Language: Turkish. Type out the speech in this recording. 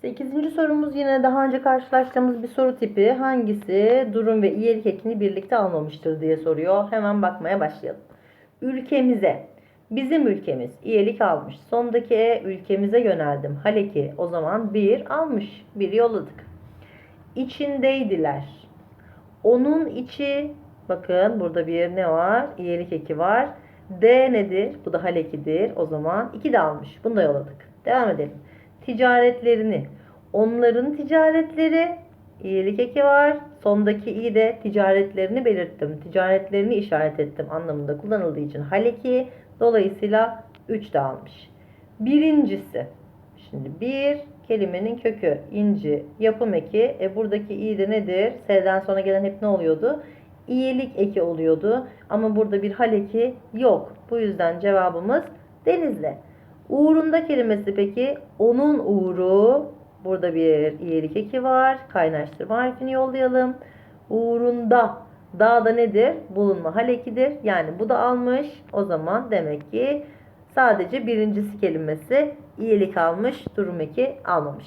Sekizinci sorumuz yine daha önce karşılaştığımız bir soru tipi. Hangisi durum ve iyilik ekini birlikte almamıştır diye soruyor. Hemen bakmaya başlayalım. Ülkemize. Bizim ülkemiz iyilik almış. Sondaki E ülkemize yöneldim. Haleki o zaman bir almış. Bir yolladık. İçindeydiler. Onun içi bakın burada bir ne var? İyilik eki var. D nedir? Bu da halekidir. O zaman 2 de almış. Bunu da yolladık. Devam edelim. Ticaretlerini. Onların ticaretleri iyilik eki var. Sondaki i de ticaretlerini belirttim. Ticaretlerini işaret ettim anlamında kullanıldığı için haleki. Dolayısıyla 3 de almış. Birincisi. Şimdi bir kelimenin kökü inci yapım eki. E buradaki i de nedir? S'den sonra gelen hep ne oluyordu? İyilik eki oluyordu. Ama burada bir hal eki yok. Bu yüzden cevabımız denizli. Uğrunda kelimesi peki onun uğru burada bir iyilik eki var. Kaynaştırma harfini yollayalım. Uğrunda da da nedir? Bulunma hal ekidir. Yani bu da almış. O zaman demek ki sadece birincisi kelimesi iyilik almış, durum eki almamış.